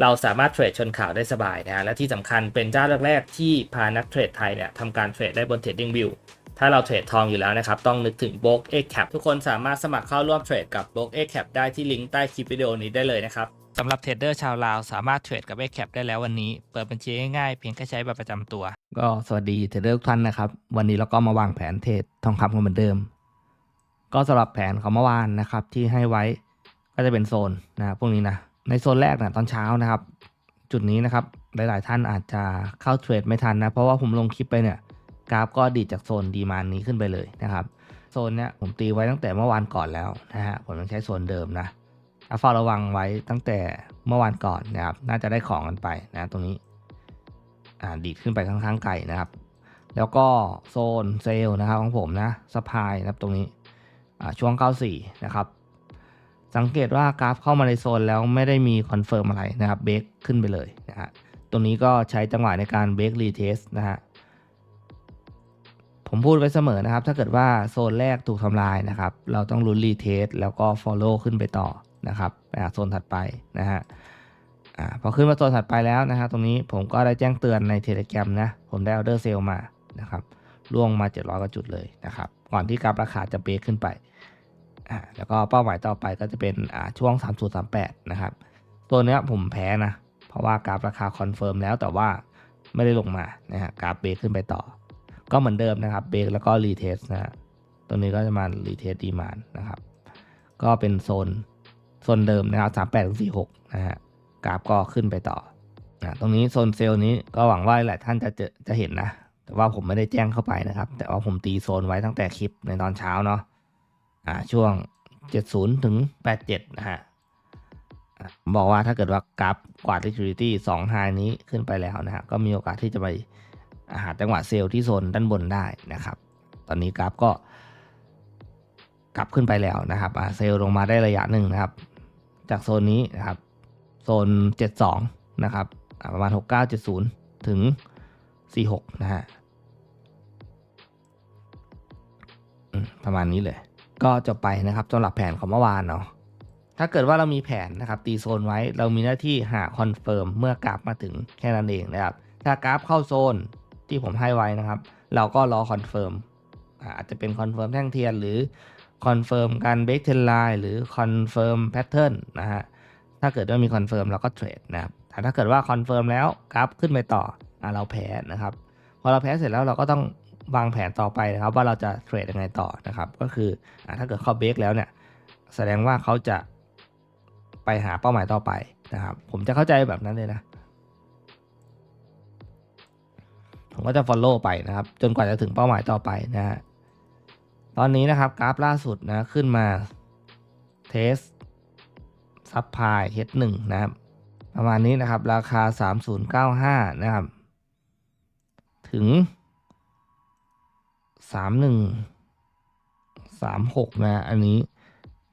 เราสามารถเทรดชนข่าวได้สบายนะฮะและที่สำคัญเป็นเจ้าแรกๆที่พานักเทรดไทยเนี่ยทำการเทรดได้บน Trading View ถ้าเราเทรดทองอยู่แล้วนะครับ ต้องนึกถึง b o k X Cap ทุกคนสามารถสมัครเข้าร่วมเทรดกับ b o k X Cap ได้ที่ลิงก์ใต้คลิปวิดีโอนี้ได้เลยนะครับสำหรับเทรดเดอร์ชาวลาวสามารถเทรดกับ X Cap ได้แล้ววันนี้ เปิดบัญชีง่ายๆเพียงแค่ใช้บัตรประจำตัว ก็สวัสดีเทรดเดอร์ทุกท่านนะครับ วันนี้เราก็มาวางแผนเทรดทองคำกันเหมือนเดิม ก็สำหรับแผนของเมื่อวานนะครับที่ให้ไว้ก็จะเป็นโซนนะพวกนี้นะ ในโซนแรกนะตอนเช้านะครับ จุดนี้นะครับหลาย ๆ ท่านอาจจะเข้าเทรดไม่ทันนะ เพราะว่าผมลงคลิปไปเนี่ยกราฟก็ดีจากโซนดีมานนี้ขึ้นไปเลยนะครับ โซนเนี้ยผมตีไว้ตั้งแต่เมื่อวานก่อนแล้วนะฮะผมยังใช้โซนเดิมนะเฝ้าระวังไว้ตั้งแต่เมื่อวานก่อนนะครับ น่าจะได้ของกันไปนะตรงนี้อ่าดีดขึ้นไปค่อนข้างไกลนะครับ แล้วก็โซนเซลล์นะครับของผมนะสปายนะครับตรงนี้อ่าช่วง 94 นะครับ สังเกตว่ากราฟเข้ามาในโซนแล้วไม่ได้มีคอนเฟิร์มอะไรนะครับเบรกขึ้นไปเลยนะฮะตรงนี้ก็ใช้จังหวะในการเบรกรีเทสนะฮะผมพูดไว้เสมอนะครับ ถ้าเกิดว่าโซนแรกถูกทำลายนะครับ เราต้องลุ้นรีเทสแล้วก็ follow ขึ้นไปต่อนะครับไปหาโซนถัดไปนะฮะอพอขึ้นมาโซนถัดไปแล้วนะฮะตรงนี้ผมก็ได้แจ้งเตือนในเทเล g กรมนะผมได้ออเดอร์เซลมานะครับล่วงมา 700กว่าจุดเลยนะครับ ก่อนที่กราฟราคาจะเบรกขึ้นไป อ่าแล้วก็เป้าหมายต่อไปก็จะเป็นอ่าช่วง 3038 นะครับ ตัวเนี้ยผมแพ้นะ เพราะว่ากราฟราคาคอนเฟิร์มแล้วแต่ว่าไม่ได้ลงมานะฮะกราฟเบรกขึ้นไปต่อ ก็เหมือนเดิมนะครับเบรกแล้วก็รีเทสนะตรงนี้ก็จะมารีเทสดีมานนะครับ ก็เป็นโซนโซนเดิมนะครับ38ถึง46 นะฮะกราฟก็ขึ้นไปต่อนะตรงนี้โซนเซลล์นี้ก็หวังว่าหลายท่านจะเจอจะเห็นนะ แต่ว่าผมไม่ได้แจ้งเข้าไปนะครับ แต่ว่าผมตีโซนไว้ตั้งแต่คลิปในตอนเช้าเนาะ ช่วง 70 ถึง 87 นะฮะบอกว่าถ้าเกิดว่ากราฟกวาด liquidity 2 high นี้ขึ้นไปแล้วนะฮะก็มีโอกาสที่จะไปหาจังหวะเซลล์ที่โซนด้านบนได้นะครับ ตอนนี้กราฟก็กลับขึ้นไปแล้วนะครับเซลล์ลงมาได้ระยะหนึ่งนะครับ จากโซนนี้นะครับโซน 72 นะครับประมาณ 6970 ถึง 46 นะฮะประมาณนี้เลย ก็จบไปนะครับสำหรับแผนของเมื่อวานเนาะถ้าเกิดว่าเรามีแผนนะครับตีโซนไว้เรามีหน้าที่หาคอนเฟิร์มเมื่อกราฟมาถึงแค่นั้นเองนะครับถ้ากราฟเข้าโซนที่ผมให้ไว้นะครับ เราก็รอคอนเฟิร์มอาจจะเป็นคอนเฟิร์มแท่งเทียนหรือคอนเฟิร์มการเบรกเทนไลน์หรือคอนเฟิร์มแพทเทิร์นนะฮะถ้าเกิดว่ามีคอนเฟิร์มเราก็เทรดนะครับแต่ถ้าเกิดว่าคอนเฟิร์มแล้วกราฟขึ้นไปต่ออเราแพ้นะครับพอเราแพ้เสร็จแล้วเราก็ต้อง วางแผนต่อไปนะครับ ว่าเราจะเทรดยังไงต่อนะครับ ก็คืออถ้าเกิดเขาเบรกแล้วเนี่ย แสดงว่าเขาจะไปหาเป้าหมายต่อไปนะครับ ผมจะเข้าใจแบบนั้นเลยนะ ผมก็จะ follow ไปนะครับ จนกว่าจะถึงเป้าหมายต่อไปนะฮะตอนนี้นะครับกราฟล่าสุดนะขึ้นมาเทสซับพาย H1 นะครับ ประมาณนี้นะครับ ราคา 3095 นะครับ ถึง 3136นะ อันนี้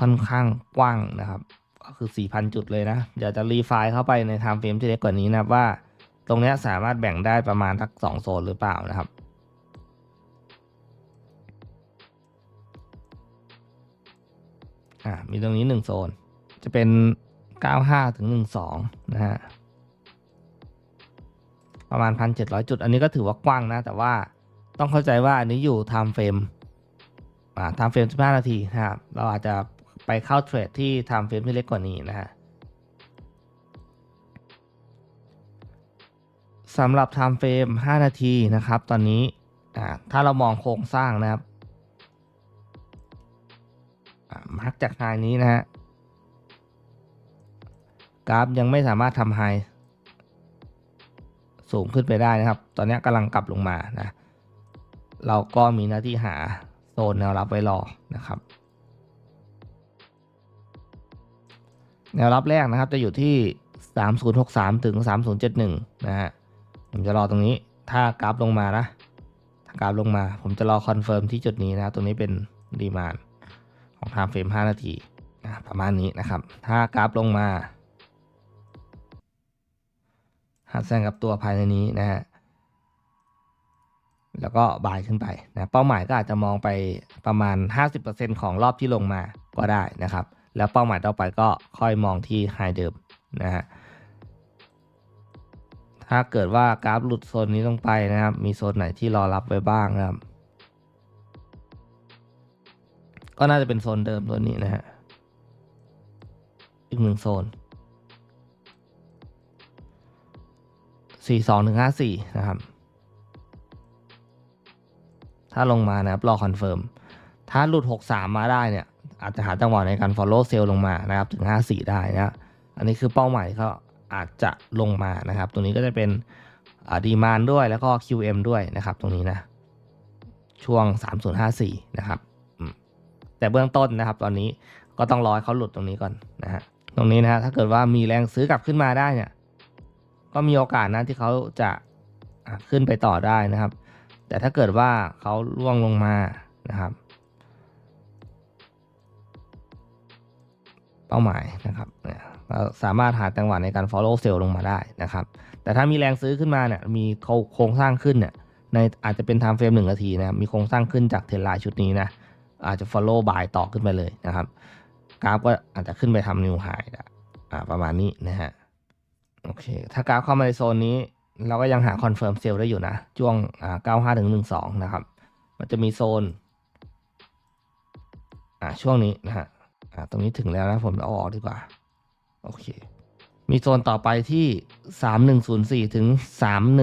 ค่อนข้างกว้างนะครับ ก็คือ4,000จุดเลยนะเดี๋ยวจะรีไฟล์เข้าไปใน time frame ที่เล็กกว่านี้นะว่า ตรงนี้สามารถแบ่งได้ประมาณทัก2โซนหรือเปล่านะครับอ่ามีตรงนี้ 1 โซน จะเป็น 95 ถึง 12 นะฮะ ประมาณ 1,700 จุด อันนี้ก็ถือว่ากว้างนะ แต่ว่า ต้องเข้าใจว่าอันนี้อยู่ time frame อ่า time frame 15 นาทีนะครับ เราอาจจะไปเข้าเทรดที่ time frame ที่เล็กกว่านี้นะฮะสำหรับ time frame 5 นาทีนะครับ ตอนนี้อ่าถ้าเรามองโครงสร้างนะครับมาร์กจากไฮนี้นะฮะกราฟยังไม่สามารถทำไฮสูงขึ้นไปได้นะครับ ตอนนี้กำลังกลับลงมานะ เราก็มีหน้าที่หาโซนแนวรับไว้รอนะครับ แนวรับแรกนะครับจะอยู่ที่ 3063 ถึง 3071 นะฮะ ผมจะรอตรงนี้ ถ้ากราฟลงมานะ ถ้ากราฟลงมา ผมจะรอคอนเฟิร์มที่จุดนี้นะครับตรงนี้เป็นดีมานของ time frame 5นาทีนะประมาณนี้นะครับ ถ้ากราฟลงมาหัดแซงกับตัวภายในนี้นะฮะ แล้วก็บายขึ้นไปนะเป้าหมายก็อาจจะมองไปประมาณ 50%ของรอบที่ลงมาก็ได้นะครับ แล้วเป้าหมายต่อไปก็ค่อยมองที่ไฮเดิมนะฮะถ้าเกิดว่ากราฟหลุดโซนนี้ลงไปนะครับ มีโซนไหนที่รอรับไว้บ้างนะครับ ก็น่าจะเป็นโซนเดิมตัวนี้นะฮะอีกหนึ่งโซน 42ถึง54 นะครับ ถ้าลงมานะครับรอคอนเฟิร์มถ้าหลุด 63 มาได้เนี่ยอาจจะหาจังหวะในการ follow sell ลงมานะครับถึง 54 ได้นะอันนี้คือเป้าหมายเขาอาจจะลงมานะครับตรงนี้ก็จะเป็นดีมานด้วยแล้วก็ QM ด้วยนะครับ ตรงนี้นะ ช่วง 3054 นะครับแต่เบื้องต้นนะครับ ตอนนี้ก็ต้องรอให้เขาหลุดตรงนี้ก่อนนะฮะตรงนี้นะฮะถ้าเกิดว่ามีแรงซื้อกลับขึ้นมาได้เนี่ย ก็มีโอกาสนะที่เขาจะขึ้นไปต่อได้นะครับ แต่ถ้าเกิดว่าเขาล่วงลงมานะครับ เป้าหมายนะครับเนี่ยเราสามารถหาจังหวะในการ follow sell ลงมาได้นะครับ แต่ถ้ามีแรงซื้อขึ้นมาเนี่ยมีโครงสร้างขึ้นเนี่ยในอาจจะเป็น time frame หนึ่งนาทีนะครับมีโครงสร้างขึ้นจากเทรนไลน์ชุดนี้นะอาจจะ follow buy ต่อขึ้นไปเลยนะครับกราฟก็อาจจะขึ้นไปทำ new high ได้อ่าประมาณนี้นะฮะโอเค ถ้ากราฟเข้ามาในโซนนี้ เราก็ยังหาคอนเฟิร์มเซลได้อยู่นะช่วงอ่า95ถึง12 นะครับ มันจะมีโซนอ่าช่วงนี้นะฮะอ่าตรงนี้ถึงแล้วนะผมเอาออกดีกว่า โอเค มีโซนต่อไปที่ 3104 ถึง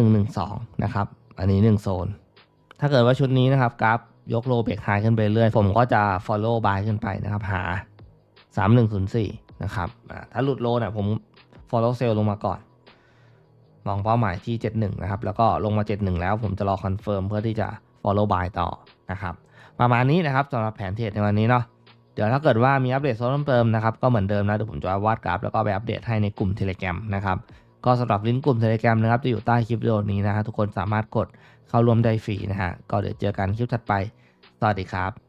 3112 นะครับ อันนี้ 1 โซน ถ้าเกิดว่าชุดนี้นะครับกราฟยกโลเบรกไฮขึ้นไปเรื่อย ผมก็จะ follow buy ขึ้นไปนะครับ หา 3104 นะครับอ่าถ้าหลุดโลเนี่ยผม follow sell ลงมาก่อน มองเป้าหมายที่ 71 นะครับ แล้วก็ลงมา 71 แล้วผมจะรอคอนเฟิร์มเพื่อที่จะ follow buy ต่อนะครับ ประมาณนี้นะครับสำหรับแผนเทรดในวันนี้เนาะเดี๋ยวถ้าเกิดว่ามีอัปเดตเพิ่มเติมนะครับ ก็เหมือนเดิมนะเดี๋ยวผมจะวาดกราฟแล้วก็ไปอัปเดตให้ในกลุ่ม Telegram นะครับก็สำหรับลิงก์กลุ่ม Telegram นะครับจะอยู่ใต้คลิปวิดีโอนี้นะฮะทุกคนสามารถกดเข้าร่วมได้ฟรีนะฮะก็เดี๋ยวเจอกันคลิปถัดไปสวัสดีครับ